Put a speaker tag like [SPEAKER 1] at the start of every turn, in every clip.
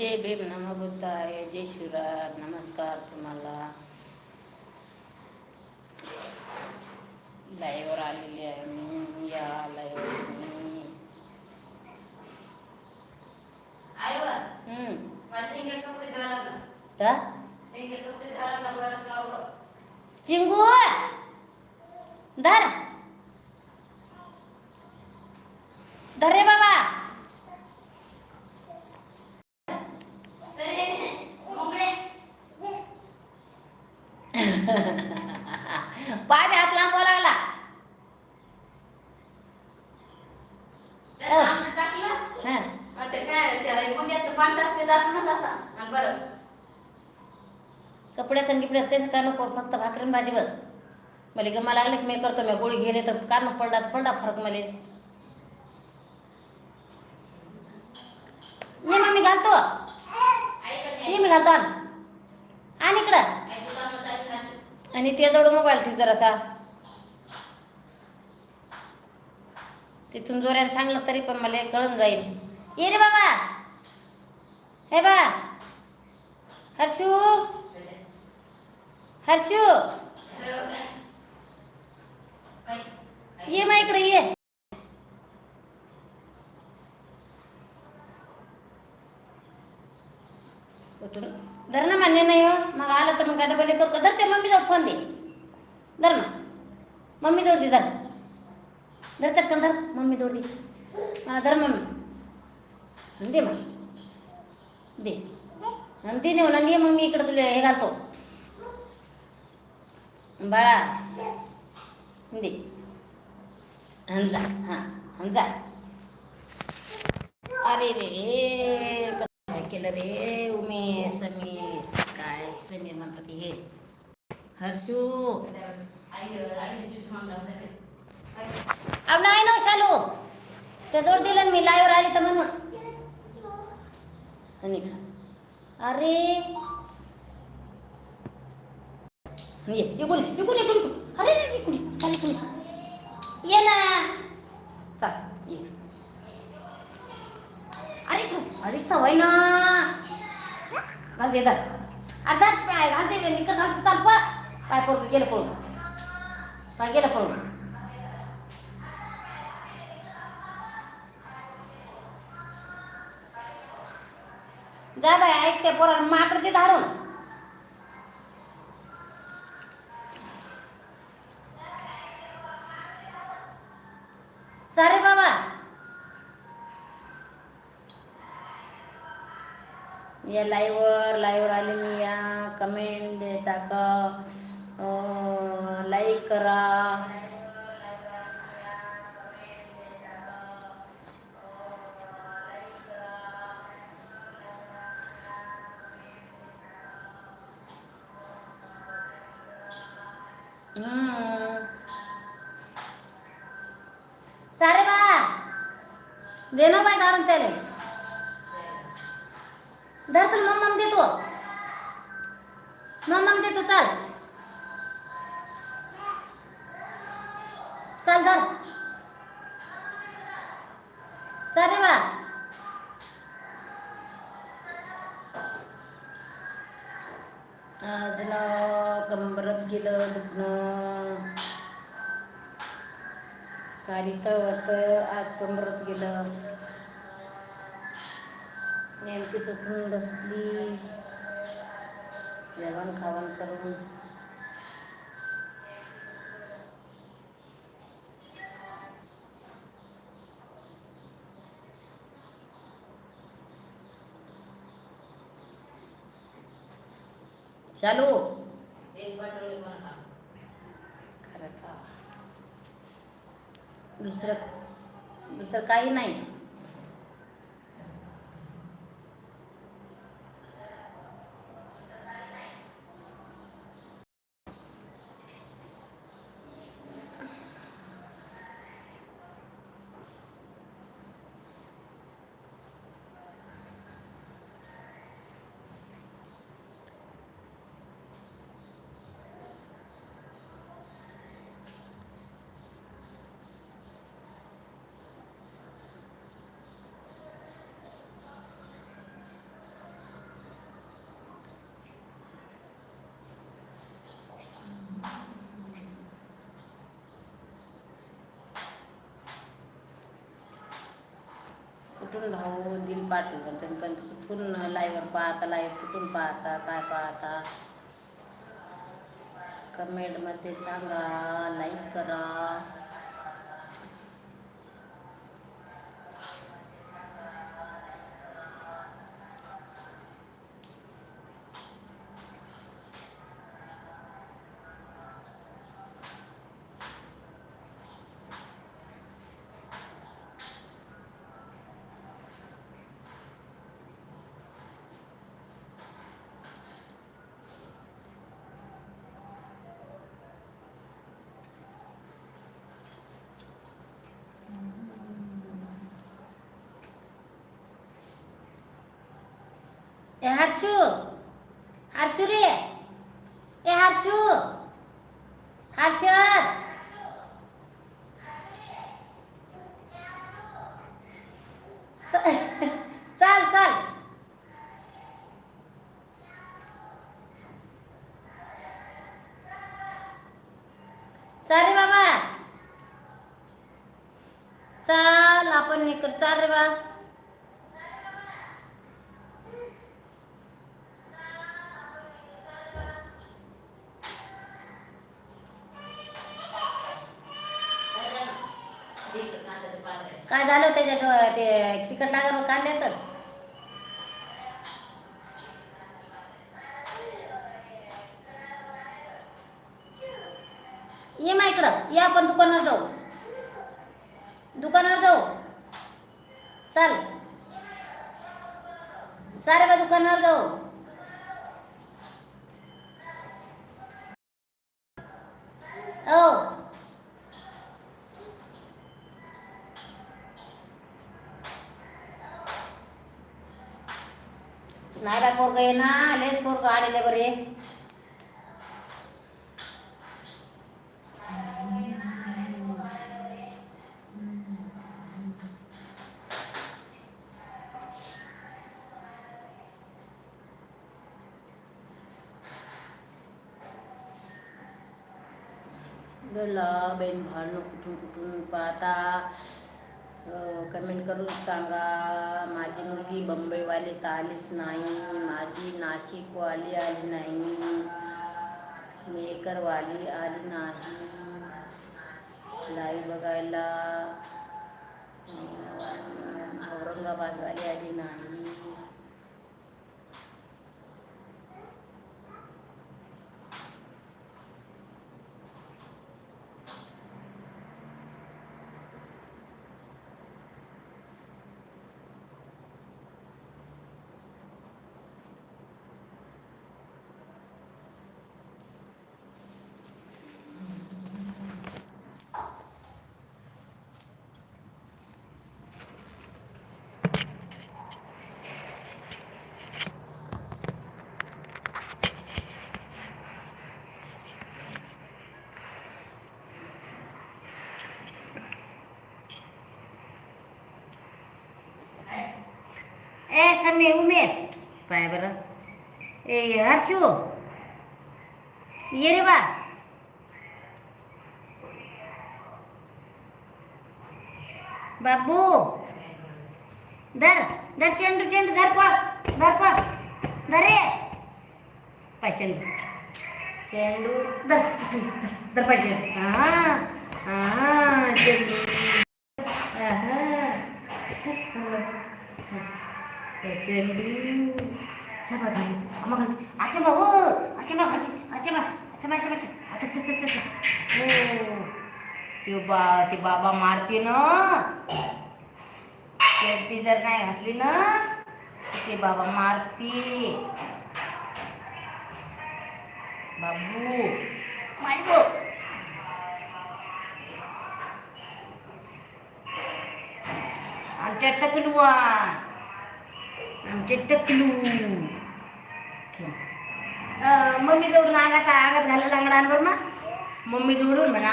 [SPEAKER 1] जय भीम नम बुद्धाय जय शिवराज नमस्कार तुम्हाला. लाईव्हवर आलेली आहे मी या लाईव्हवर मी हम्म. का? चिंगू धर. धर रे बाबा. पाय हात लांबवा लागला हा. कपड्याचं गिपड्याच कसं का नको फक्त भाकरीन भाजी बस. मला गमा लागले की मी करतो मी गोळी गेले तर का नको पडला पडला फरक मला. मी घालतो. मी घालतो आण. आण इकडं. आणि ते जवळ मोबाईल ठेव जरासा. तिथून जोऱ्याने सांगलं तरी पण मला कळून जाईल. ये रे बाबा. हे बा. हर्षू. हर्षू. ये मा इकडे ये. उठून. धर ना मान्य नाही हो. मग आलं तर मग काय डबल कर धर ते मम्मीजवळ फोन दे. धर ना मम्मी जोड दे धर. धर चटकन धर. मम्मी जोड दे. मला धर मम्मी. दे मग. दे. आणि ते नेऊन आणि मग मी इकडं तुला हे घालतो. बाळा. दे. आणि जा. हां. आणि जा. अरे रे. केलं रे उमेश समीर काय समीर म्हणतात हे. हर्षू. अब नाही ना हो, शालू. ते जोड दिलं ना मी लाईव्ह आली तर म्हणून. आणि अरे. ये इकडून इकडून इकडून. अरे रे इकडून. चाल ये ना. चाल. अधिक सवय ना घाल दे धर. अर्धा पाय घाल निकर घालते चाल पळ. पाय पोरग गेलं पळून. पाय गेलं पळून. जा बाय ऐकते त्या पोराला माकडं ते धाडून. या लाईव्हवर लाईव्हवर आले मी या कमेंट देता का? लाईक करा. सारे बाळा देणं दे ना बाय काढून धर तुला मग देतो. मम्मम देतो चाल. चाल धर. चाले बा. आज ना कंबरत गेलं दुखणं कारित आज कंबरत गेलं. नेमकी तुटून बसली जेवण खावण करून चालू खरं का दुसरं दुसरं काही नाही कुठून भाऊ दिल पाठवून तुम्ही पण कुठून लाईव्हवर पाहता लाईव्ह कुठून पाहता काय पाहता? कमेंटमध्ये सांगा लाईक करा. ए हर्षू. हर्षू रे. ए हर्षू. हर्षद. चल चाल. चाल रे बाबा. चाल आपण हे कर चाल रे बा काय झालं त्याच्या ते तिखट लागलं कांद्याचं. ये मा इकडं ये आपण दुकानावर जाऊ. दुकानावर जाऊ. चाल. चालेल बा दुकानावर जाऊ ओ नाही बा पोरग ये ना लेच पोरग आडेले बरे बोला बहीण कुठून कुठून पाहता कमेंट करून सांगा माझी बंबईवाले तर आलीच नाही माझी नाशिकवाली आली नाही मेकरवाली आली नाही. लाईव्ह बघायला औरंगाबादवाली आली नाही. समी उमेश पाय बरं. ए हर्षू. ये रे बा. बाबू धर धर चेंडू चेंडू धर पळ धर पळ. धर रे. पाय चेंडू. चेंडू धर धर पाय चेंडू. हा हा चेंडू. चेंडू छापा घालू आम्हा घालू अच्छा भाऊ अच्छा बा अच्छा बा अच्छा बा अच्छा अच्छा अच्छा अच्छा हो ते बा ते बाबा मारते ना चड्डी जर नाही घातली ना ते बाबा मारते बाबू माय गो आमच्या टकलू आमचे टकलू. मम्मी जोडून अंगात अंगात घालायला अंगडांवर ना मम्मी जोडून म्हणा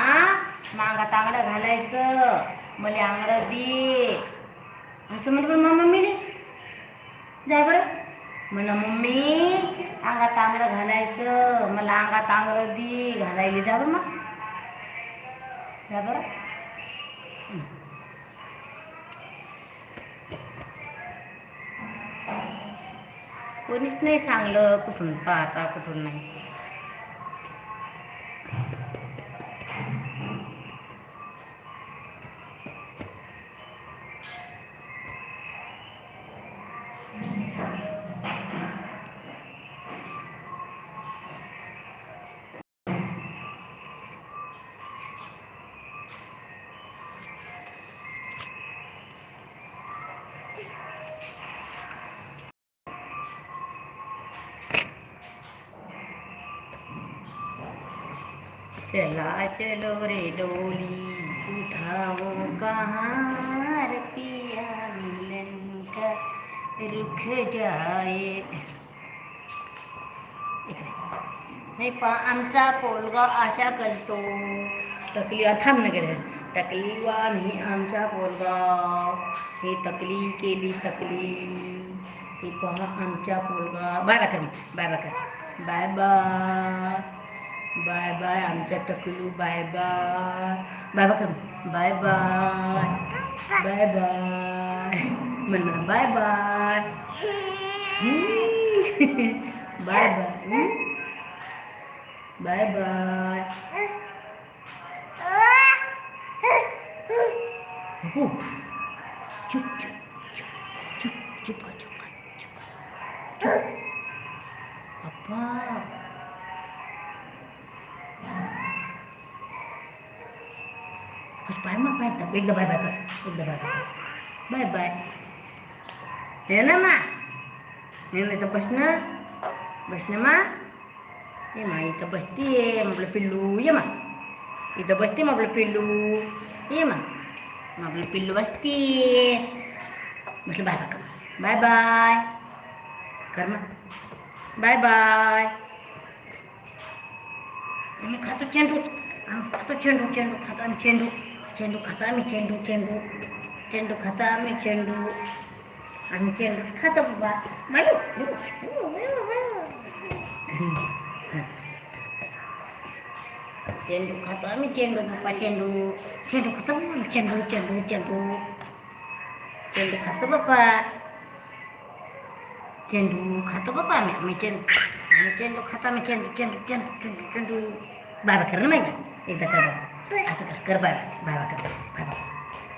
[SPEAKER 1] मागात आंगडं घालायचं मला आंगडं दे. असं म्हणत पण मम्मीने जाय बरं. म्हणा मम्मी अंगात आंगडं घालायचं मला अंगात आंगडं दे घालायला जा बरं मग जा बरं. कोणीच नाही सांगलं कुठून पाहता कुठून नाही. चला चलो रे डोली उठाओ कहाँ पिया मिलन का रुख जाए. नाही, पा, आमचा पोलगा, आशा करतो टकली थांब ना गेले टकली वाणी आमचा पोलगा हे तकली केली तकली हे पहा आमचा पोलगा बाय बाय कर बाय बाय कर बाय बाय बाय बाय आमच्या टकलू बाय बाय बाय बाय कर बाय बाय बाय बाय म्हण ना, बाय बाय हम्म. बाय बाय हम्म. बाय बाय हो. चुप चुप चुप हे नाही तर बस ना बस ना मा ये मा इथं बसतीये आपलं पिल्लू ये मा इथं बसते मग आपलं पिल्लू ये मा मग आपलं पिल्लू बसती म्हटलं बाय बाय कर बाय बाय कर ना बाय बाय आम्ही खातो चेंडू आम्ही खातो चेंडू चेंडू खातो आम्ही चेंडू चेंडू खातो आम्ही चेंडू चेंडू चेंडू खातो आम्ही चेंडू आम्ही चेंडू खातो बाबा बायू चेंडू खातो आम्ही चेंडू बाप्पा चेंडू चेंडू खातो आम्ही चेंडू चेंडू चेंडू चेंडू खातो बाप्पा चेंडू खातो बाप्पा आम्ही आम्ही चेंडू आम्ही चेंडू खातो आम्ही चेंडू चेंडू चेंडू चेंडू चेंडू बाबा कर ना माहिती एकदा कर बाबा असं कर कर बाबा बाबा कर बाबा.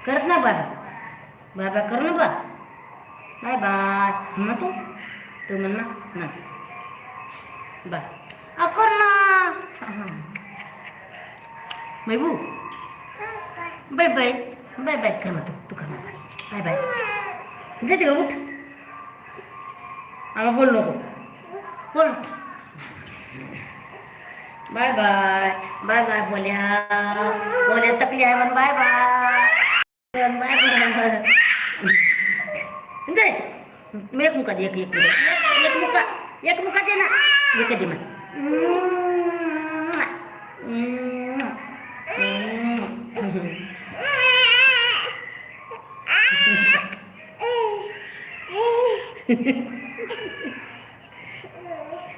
[SPEAKER 1] करत ना बाबा. बाबा कर ना बा. Bye bye. म्हण तू. तू म्हण ना म्हण. बाय आ कर ना. मैबू. Bye bye. Bye bye. कर ना तू. तू कर ना बाय बाय. जाते का उठ. आम्हाला बोल नको. बोल. बाय बाय बाय बाय बोल्या बोल्या तकली आहे म्हण बाय बाय बाय बाय जाय मी एक मुका दे एक एक मुका एक मुका एक मुका दे ना एक दे म्हण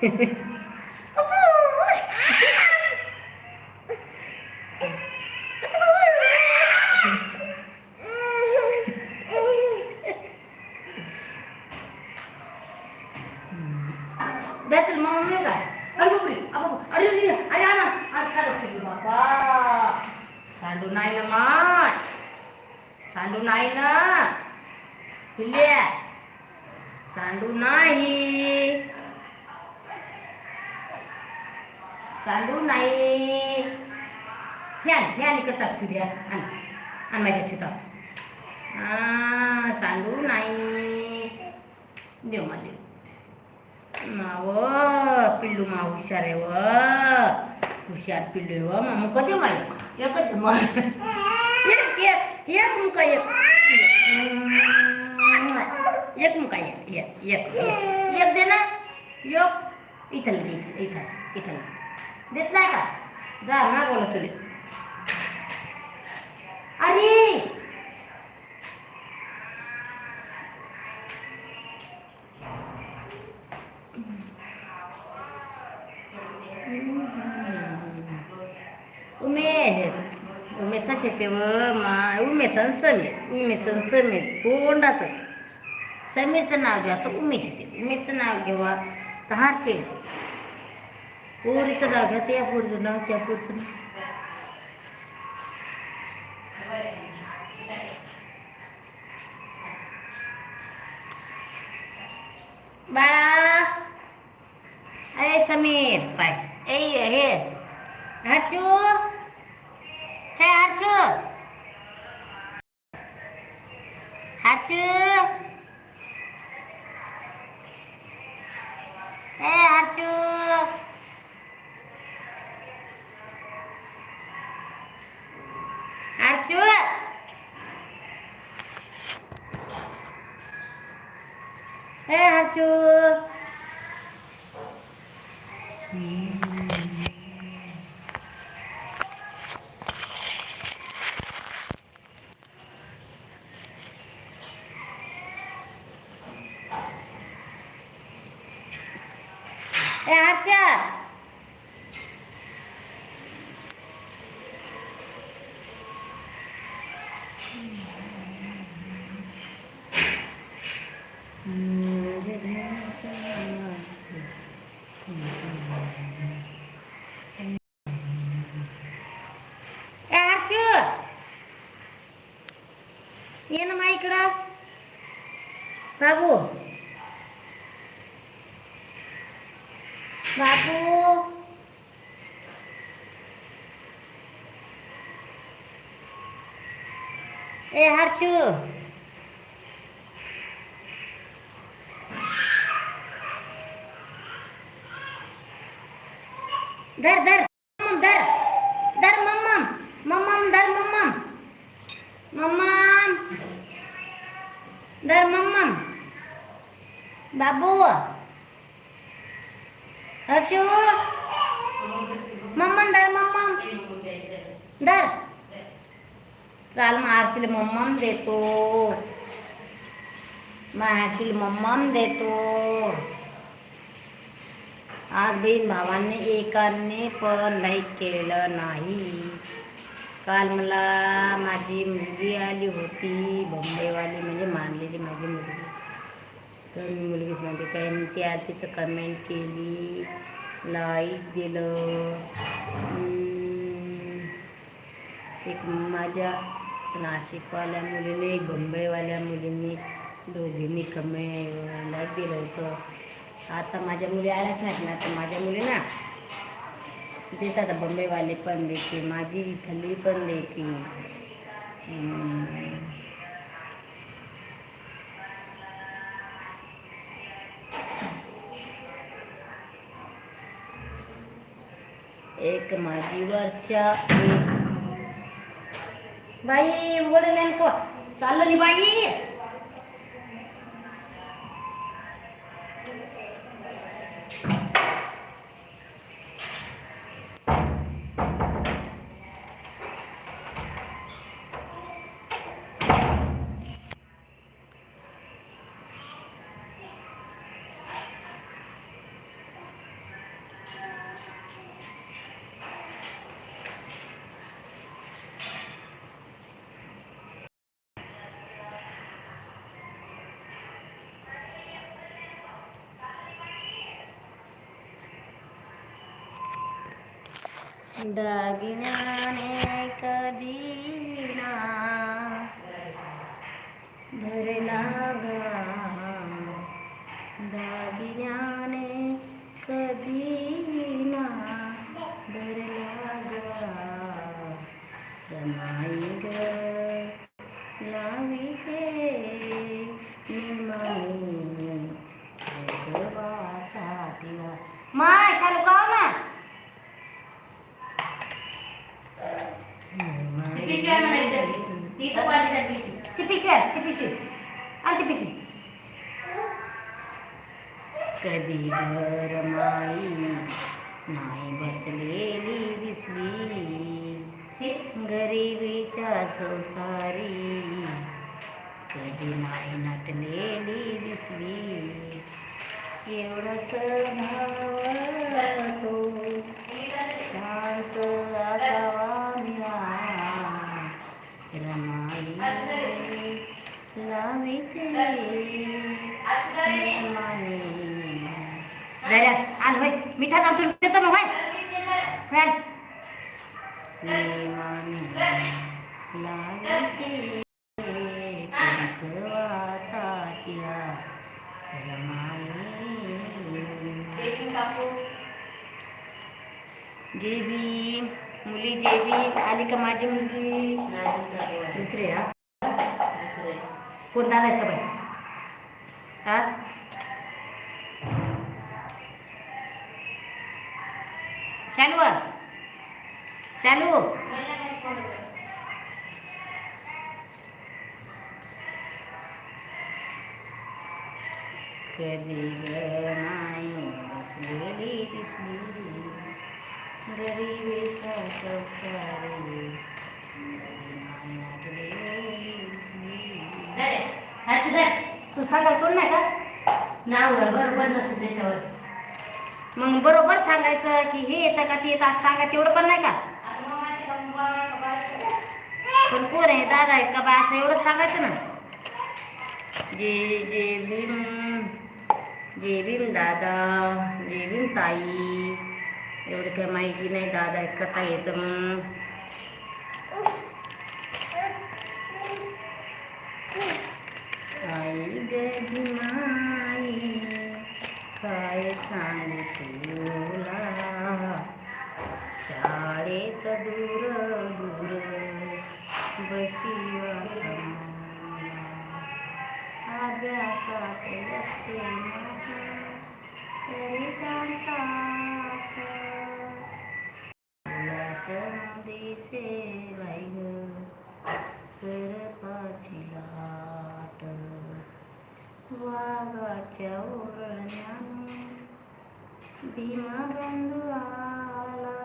[SPEAKER 1] Betul जायचं मामा मी काय अरे बापरे अरे अरे अरे आला आज सारं शिकलो बापा सांडू नाही ना माय सांडू नाही ना पिल्ल्या सांडू नाही सांडू नाही फॅन फॅन इकडे टाक फिर्या आण आण माझ्या ठिकाण सांडू नाही देव माझे माव पिल्लू मा हुशार आहे व. हुशार पिल्लू आहे व. मामू कधी माय एकच माय एक एक एक मुका एक. एक मुका एक एक एक एक एक दे ना. एक. इथं दे इथं इथं इथं देत नाही का? जा ना बोला तुले. अरे उमेश उमेशाचे ते व मा उमेशान समीर. उमेसन समीर कोंडातच समीरचं नाव घ्या तर उमेश येते उमेशचं नाव घेवा तर हर्ष येते पोरीचं नाव घ्या तर या पोरीचं नाव त्या पोरीचं नाव. बाळा. अरे समीर पाय. ए हे. Harshu. Hei Harsu. Harsu. Hei Harsu. Harsu. Hei hmm. Harsu. ए हर्षा ए हर्षू ये ना मा इकडं बाबू बाबू ए हर्षू धर धर मम्मम धर धर मम्मम मम्मम धर मम्मम मम्मम धर मम्मम बाबू हर्षू मम्मम धर मम्मम धर चाल मग हर्षीला मम्मम देतो. मग हर्षीला मम्मम देतो. आज बहीण भावांनी एकाने पण लाईक केलेलं नाही. काल मला माझी मुलगी आली होती बॉम्बेवाली म्हणजे मानलेली माझी मुलगी. तर मी मुलगीच म्हणते काही ती आली तिथं कमेंट केली लाईक दिलं. एक माझ्या नाशिकवाल्या मुलीने एक बंबईवाल्या मुलींनी दोघींनी कमेला दिलं होतं. आता माझ्या मुली आल्याच नाहीत ना तर माझ्या मुली ना तेच बंबईवाले पण देखी माझी इथली पण देखी. एक माझी वरच्या एक बाई वडील को चाललं नाही बाई. दागिन्याने कधी ना भरला गा दागिन्याने कधी ना भरला गा समाई ग निमाई भगवाचा दिवा माय चालू काव ना
[SPEAKER 2] ती पिशवी आहे म्हणा इथं. ती इथं पाहिजे त्या पिशवी.
[SPEAKER 1] ती पिशवी आहे, ती पिशवी आण ती पिशवी कधी घर माई नाही बसलेली दिसली
[SPEAKER 2] ती
[SPEAKER 1] गरिबीच्या संसारी कधी नाही नटलेली दिसली एवढं स्वभाव तो शांत असावा मिळा रमाई लाविते
[SPEAKER 2] आज सुद्धा रे.
[SPEAKER 1] माने जरा आण होय मिठा तांदूळ देतो मग होय जेबी मुली जे बी आली का माझी मुलगी?
[SPEAKER 2] नाही दुसरी
[SPEAKER 1] हा?
[SPEAKER 2] दुसरं आहे.
[SPEAKER 1] कोण दादा आहेत का बाई? हा? शालू? शालू? कधी नाही बसलेली दिसली. गरिबीचा संसारी. तू कोण नाही का
[SPEAKER 2] नाव आहे, बरोबर नसतं त्याच्यावर
[SPEAKER 1] मग बरोबर सांगायचं की हे येतं का ते येतं असं सांगा तेवढं पण नाही का? पण कोण आहे दादा आहेत का बा असं एवढं सांगायचं ना जे जे भीम जे भीम दादा जे भीम ताई एवढं काय माहिती नाही दादा आहेत का ताई येतं मग आई ग भीमाई काय सांगू तुला शाळेत दूर दूर बशी अभ्यासात लक्ष नाही, तरी सांगतात. दिसे बाई ग सरपाची लाट। वाघाच्या ओरण्याने भीमा बंधू आला।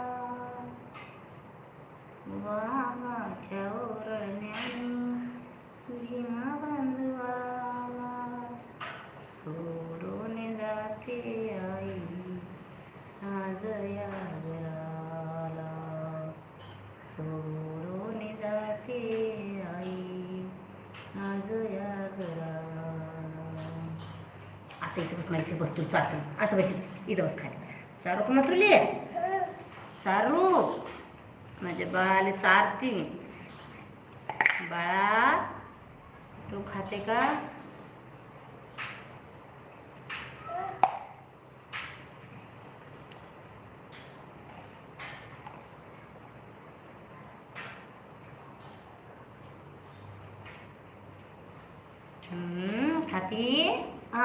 [SPEAKER 1] वाघाच्या ओरण्याने भीमा बंधू आला सोडून जाते आई आज या घराला सोडून जाते आई आज या घराला असं इथं बस इथे बस तू चालतं. असं बस इथं. इथं बस खाली. चारू का मातृली चारू माझ्या बाळाला चारती बाळा तू खाते का हम्म, खाती हा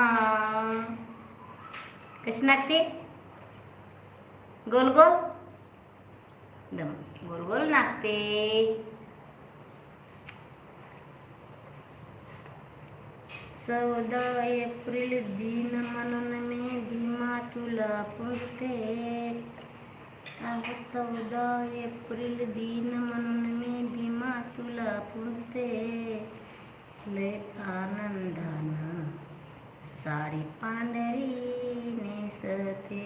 [SPEAKER 1] कशी नागते गोल गोल? दम. गोल गोल नागते चौदा एप्रिल दिन म्हणून मी भीमा तुला पुरते. चौदा एप्रिल दिन म्हणून मी भीमा तुला पुरते. लय आनंदानं सारी पांढरी नेसते